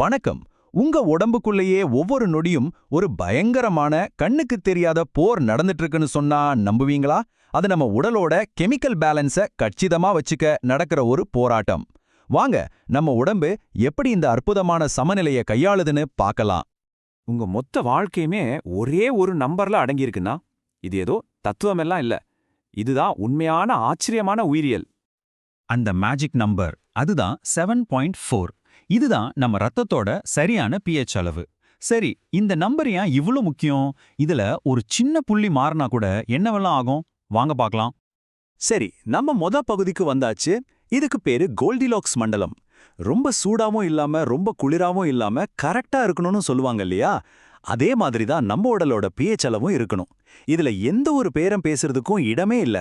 வணக்கம். உங்க உடம்புக்குள்ளேயே ஒவ்வொரு நொடியும் ஒரு பயங்கரமான கண்ணுக்கு தெரியாத போர் நடந்துட்டு இருக்குன்னு சொன்னா நம்புவீங்களா? அது நம்ம உடலோட கெமிக்கல் பேலன்ஸ கச்சிதமா வச்சுக்க நடக்கிற ஒரு போராட்டம். வாங்க நம்ம உடம்பு எப்படி இந்த அற்புதமான சமநிலையை கையாளுதுன்னு பார்க்கலாம். உங்க மொத்த வாழ்க்கையுமே ஒரே ஒரு நம்பர்ல அடங்கியிருக்குன்னா இது ஏதோ தத்துவமெல்லாம் இல்ல. இதுதான் உண்மையான ஆச்சரியமான உயிரியல். அந்த மேஜிக் நம்பர் அதுதான் செவன் பாயிண்ட் ஃபோர் இதுதான் நம்ம ரத்தத்தோட சரியான பிஹெச் அளவு. சரி இந்த நம்பர் ஏன் இவ்ளோ முக்கியம்? இதுல ஒரு சின்ன புள்ளி மாறினா கூட என்னவெல்லாம் ஆகும்? வாங்க பார்க்கலாம். சரி நம்ம மொத பகுதிக்கு வந்தாச்சு. இதுக்கு பேரு கோல்டிலாக்ஸ் மண்டலம். ரொம்ப சூடாவும் இல்லாம ரொம்ப குளிராவும் இல்லாம கரெக்டா இருக்கணும்னு சொல்லுவாங்க இல்லையா? அதே மாதிரி தான் நம்ம உடலோட பிஹெச் அளவும் இருக்கணும். இதுல எந்த ஒரு பேரம் பேசுறதுக்கும் இடமே இல்ல.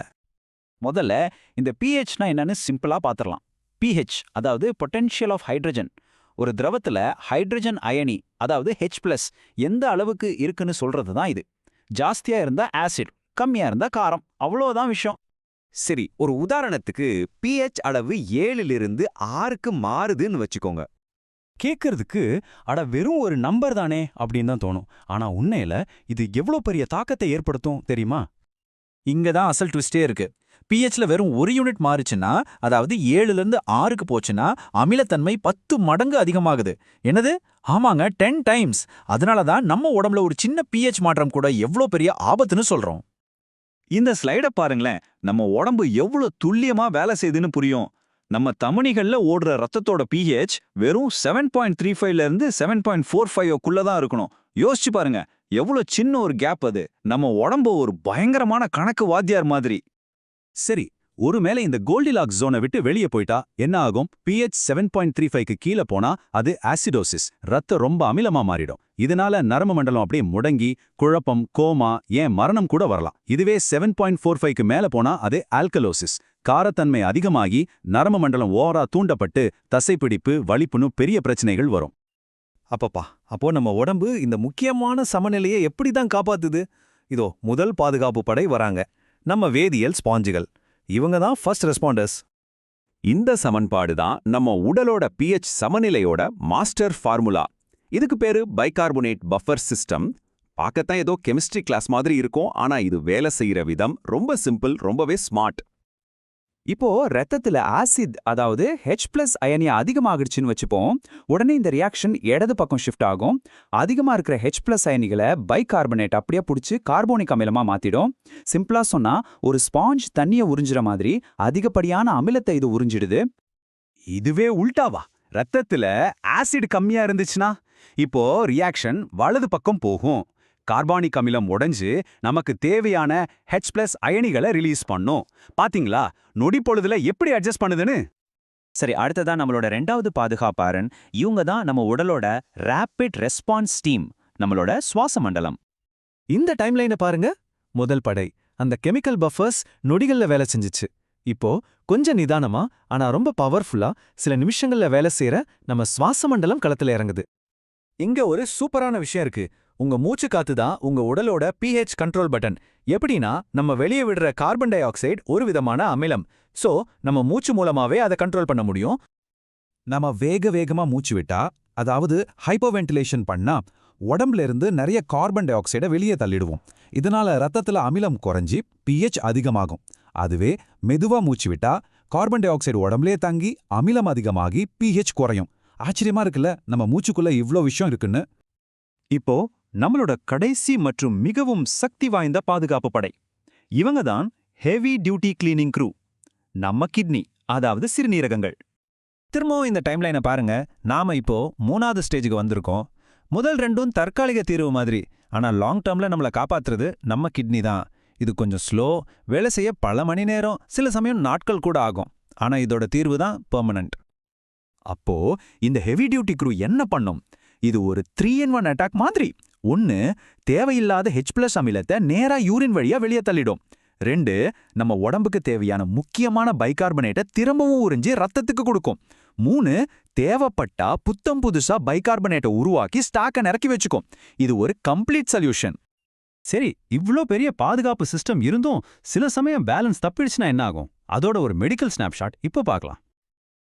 முதல்ல இந்த பிஹெச்னா என்னன்னு சிம்பிளா பாத்திரலாம். பிஹெச் அதாவது பொட்டென்ஷியல் ஆஃப் ஹைட்ரஜன் ஒரு திரவத்துல ஹைட்ரஜன் அயனி அதாவது ஹெச் பிளஸ் எந்த அளவுக்கு இருக்குன்னு சொல்றது தான் இது. ஜாஸ்தியா இருந்தா ஆசிட் கம்மியா இருந்தா காரம். அவ்வளோதான் விஷயம். சரி ஒரு உதாரணத்துக்கு பிஹெச் அளவு ஏழிலிருந்து ஆறுக்கு மாறுதுன்னு வச்சுக்கோங்க. கேட்கறதுக்கு அட வெறும் ஒரு நம்பர் தானே அப்படின்னு தான் தோணும். ஆனா உண்மையில இது எவ்வளோ பெரிய தாக்கத்தை ஏற்படுத்தும் தெரியுமா? இங்க தான் அசல் ட்விஸ்டே இருக்கு. பிஹெச்ல வெறும் ஒரு யூனிட் மாறுச்சுன்னா அதாவது ஏழுல இருந்து ஆறுக்கு போச்சுன்னா அமிலத்தன்மை பத்து மடங்கு அதிகமாகுது. என்னது? ஆமாங்க டென் டைம்ஸ் அதனால தான் நம்ம உடம்புல ஒரு சின்ன பிஹெச் மாற்றம் கூட எவ்வளோ பெரிய ஆபத்துன்னு சொல்றோம். இந்த ஸ்லைட பாருங்களேன். நம்ம உடம்பு எவ்வளவு துல்லியமா வேலை செய்யுதுன்னு புரியும். நம்ம தமனிகள்ல ஓடுற ரத்தத்தோட பிஹெச் வெறும் செவன் பாயிண்ட் த்ரீ ஃபைவ்ல இருந்து செவன் பாயிண்ட் ஃபோர் ஃபைவ்க்குள்ள தான் இருக்கணும். யோசிச்சு பாருங்க. எவ்வளவு சின்ன ஒரு கேப் அது. நம்ம உடம்பு ஒரு பயங்கரமான கணக்கு வாத்தியார் மாதிரி. சரி ஒருவேளை இந்த கோல்டிலாக் ஜோனை விட்டு வெளியே போயிட்டா என்ன ஆகும்? பிஹெச் செவன் பாயிண்ட் த்ரீ ஃபைவ்க்கு கீழே போனா அது ஆசிடோசிஸ் ரத்தம் ரொம்ப அமிலமா மாறிடும். இதனால நரம்பு மண்டலம் அப்படியே முடங்கி குழப்பம் கோமா ஏன் மரணம் கூட வரலாம். இதுவே செவன் பாயிண்ட் ஃபோர் ஃபைவ்க்கு மேல போனா அது ஆல்கலோசிஸ் காரத்தன்மை அதிகமாகி நரம்பு மண்டலம் ஓவரா தூண்டப்பட்டு தசைப்பிடிப்பு வலிப்புன்னு பெரிய பிரச்சனைகள் வரும். அப்பப்பா அப்போ நம்ம உடம்பு இந்த முக்கியமான சமநிலையை எப்படி தான் காப்பாத்துது? இதோ முதல் பாதுகாப்பு படை வராங்க. நம்ம வேதியியல் ஸ்பாஞ்சுகள். இவங்க தான் ஃபர்ஸ்ட் ரெஸ்பாண்டர்ஸ் இந்த சமன்பாடு தான் நம்ம உடலோட பிஹெச் சமநிலையோட மாஸ்டர் ஃபார்முலா இதுக்கு பேரு பைகார்போனேட் பஃபர் சிஸ்டம் பார்க்கத்தான் ஏதோ கெமிஸ்ட்ரி கிளாஸ் மாதிரி இருக்கும் ஆனா இது வேலை செய்யற விதம். ரொம்ப சிம்பிள் ரொம்பவே ஸ்மார்ட் இப்போ ரத்தத்துல ஆசிட் அதாவது ஹெச் பிளஸ் அயனியா அதிகமாகிடுச்சுன்னு வச்சுப்போம். உடனே இந்த ரியாக்ஷன் இடது பக்கம் ஷிஃப்ட் ஆகும். அதிகமா இருக்கிற ஹெச் பிளஸ் அயனிகளை பை கார்பனேட் அப்படியே பிடிச்சி கார்போனிக் அமிலமா மாத்திடும். சிம்பிளா சொன்னா ஒரு ஸ்பாஞ்ச் தண்ணியை உறிஞ்சுற மாதிரி அதிகப்படியான அமிலத்தை இது உறிஞ்சிடுது. இதுவே உல்டாவா? ரத்தத்துல ஆசிட் கம்மியா இருந்துச்சுன்னா இப்போ ரியாக்ஷன் வலது பக்கம் போகும். கார்பானிக் அமிலம் உடைஞ்சு நமக்கு தேவையான ஹெச் பிளஸ் அயனிகளை ரிலீஸ் பண்ணும். பாத்தீங்களா? நொடி பொழுதுல எப்படி அட்ஜஸ்ட் பண்ணுதுன்னு? சரி அடுத்ததா நம்மளோட ரெண்டாவது பாதுகாப்பாரன் இவங்க தான் நம்ம உடலோட ரேபிட் ரெஸ்பான்ஸ் டீம் நம்மளோட சுவாச மண்டலம். இந்த டைம்லைனை பாருங்க. முதல் படை. அந்த கெமிக்கல் பஃபர்ஸ் நொடிகள்ல வேலை செஞ்சுச்சு. இப்போ கொஞ்சம் நிதானமா ஆனா ரொம்ப பவர்ஃபுல்லா சில நிமிஷங்கள்ல வேலை செய்யற நம்ம சுவாச மண்டலம் களத்துல இறங்குது. இங்க ஒரு சூப்பரான விஷயம் இருக்கு. உங்க மூச்சு காத்து தான் உங்க உடலோட பிஹெச் கண்ட்ரோல் பட்டன் எப்படின்னா நம்ம வெளியே விடுற கார்பன் டை ஆக்சைடு ஒரு விதமான அமிலம். சோ நம்ம மூச்சு மூலமாவே அதை கண்ட்ரோல் பண்ண முடியும். நம்ம வேக வேகமா மூச்சு விட்டா அதாவது ஹைப்போவென்டிலேஷன் பண்ணா உடம்புல இருந்து நிறைய கார்பன் டை ஆக்சைடை வெளியே தள்ளிடுவோம். இதனால ரத்தத்துல அமிலம் குறைஞ்சி பிஹெச் அதிகமாகும். அதுவே மெதுவா மூச்சு விட்டா கார்பன் டை ஆக்சைடு உடம்புலயே தங்கி அமிலம் அதிகமாகி பிஹெச் குறையும். ஆச்சரியமா இருக்குல்ல? நம்ம மூச்சுக்குள்ள இவ்ளோ விஷயம் இருக்குன்னு. இப்போ நம்மளோட கடைசி மற்றும் மிகவும் சக்தி வாய்ந்த பாதுகாப்பு படை. இவங்க தான் ஹெவி டியூட்டி கிளீனிங் க்ரூ நம்ம கிட்னி அதாவது சிறுநீரகங்கள். திரும்பவும் இந்த டைம்லைனை பாருங்க. நாம இப்போ மூணாவது ஸ்டேஜுக்கு வந்திருக்கோம். முதல் ரெண்டும் தற்காலிக தீர்வு மாதிரி. ஆனா லாங் டேர்ம்ல நம்மளை காப்பாத்துறது நம்ம கிட்னி தான். இது கொஞ்சம் ஸ்லோ வேலை செய்ய பல மணி நேரம் சில சமயம் நாட்கள் கூட ஆகும். ஆனா இதோட தீர்வு தான் பெர்மனண்ட் அப்போ இந்த ஹெவி டியூட்டி க்ரூ என்ன பண்ணும்? இது ஒரு த்ரீ இன் ஒன் அட்டாக் மாதிரி. ஒன்னு தேவையில்லாத ஹெச் பிளஸ் அமிலத்தை நேரா யூரின் வழியா வெளியே தள்ளிடும். ரெண்டு நம்ம உடம்புக்கு தேவையான முக்கியமான பைகார்பனேட்டை திரும்பவும் உறிஞ்சி ரத்தத்துக்கு கொடுக்கும். மூணு தேவைப்பட்டா புத்தம் புதுசா பைகார்பனேட்டை உருவாக்கி ஸ்டாக்கை நிறக்கி வச்சுக்கும். இது ஒரு கம்ப்ளீட் சொல்யூஷன் சரி இவ்ளோ பெரிய பாதுகாப்பு சிஸ்டம் இருந்தும் சில சமயம் பேலன்ஸ் தப்பிடுச்சுன்னா என்ன ஆகும் அதோட ஒரு மெடிக்கல் ஸ்னாப்ஷாட் இப்போ பார்க்கலாம்.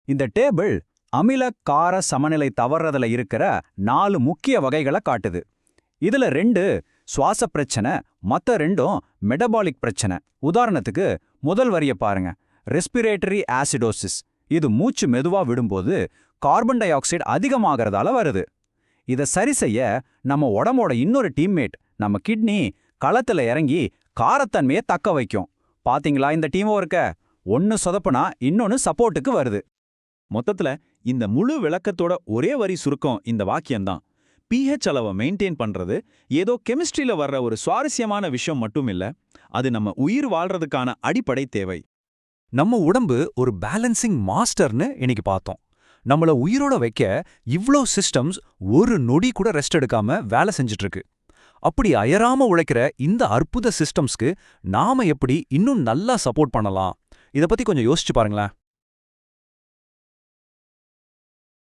இந்த டேபிள் அமில கார சமநிலை தவறுறதுல இருக்கிற நாலு முக்கிய வகைகளை காட்டுது. இதுல ரெண்டு சுவாச பிரச்சனை மத்த ரெண்டும் மெட்டபாலிக் பிரச்சனை. உதாரணத்துக்கு முதல் வரிய பாருங்க. ரெஸ்பிரேட்டரி ஆசிடோசிஸ் இது மூச்சு மெதுவா விடும்போது கார்பன் டை ஆக்சைடு அதிகமாகறதால வருது. இதை சரி செய்ய நம்ம உடம்போட இன்னொரு டீம்மேட் நம்ம கிட்னி களத்துல இறங்கி காரத்தன்மையை தக்க வைக்கும். பாத்தீங்களா இந்த டீம் ஒர்க்க ஒன்னு சொதப்புனா இன்னொன்னு சப்போர்ட்டுக்கு வருது. மொத்தத்துல இந்த முழு விளக்கத்தோட ஒரே வரி சுருக்கம் இந்த வாக்கியம்தான். பிஹெச் அளவை மெயின்டைன் பண்றது ஏதோ கெமிஸ்ட்ரியில் வர்ற ஒரு சுவாரஸ்யமான விஷயம் மட்டும் இல்ல அது நம்ம உயிர் வாழ்றதுக்கான அடிப்படை தேவை. நம்ம உடம்பு ஒரு பேலன்சிங் மாஸ்டர்னு இன்னைக்கு பார்த்தோம். நம்மள உயிரோட வைக்க இவ்ளோ சிஸ்டம்ஸ் ஒரு நொடி கூட ரெஸ்ட் எடுக்காம வேலை செஞ்சுட்டு இருக்கு அப்படி அயராம உழைக்கிற இந்த அற்புத சிஸ்டம்ஸ்க்கு நாம எப்படி இன்னும் நல்லா சப்போர்ட் பண்ணலாம்? இத பத்தி கொஞ்சம் யோசிச்சு பாருங்களேன்.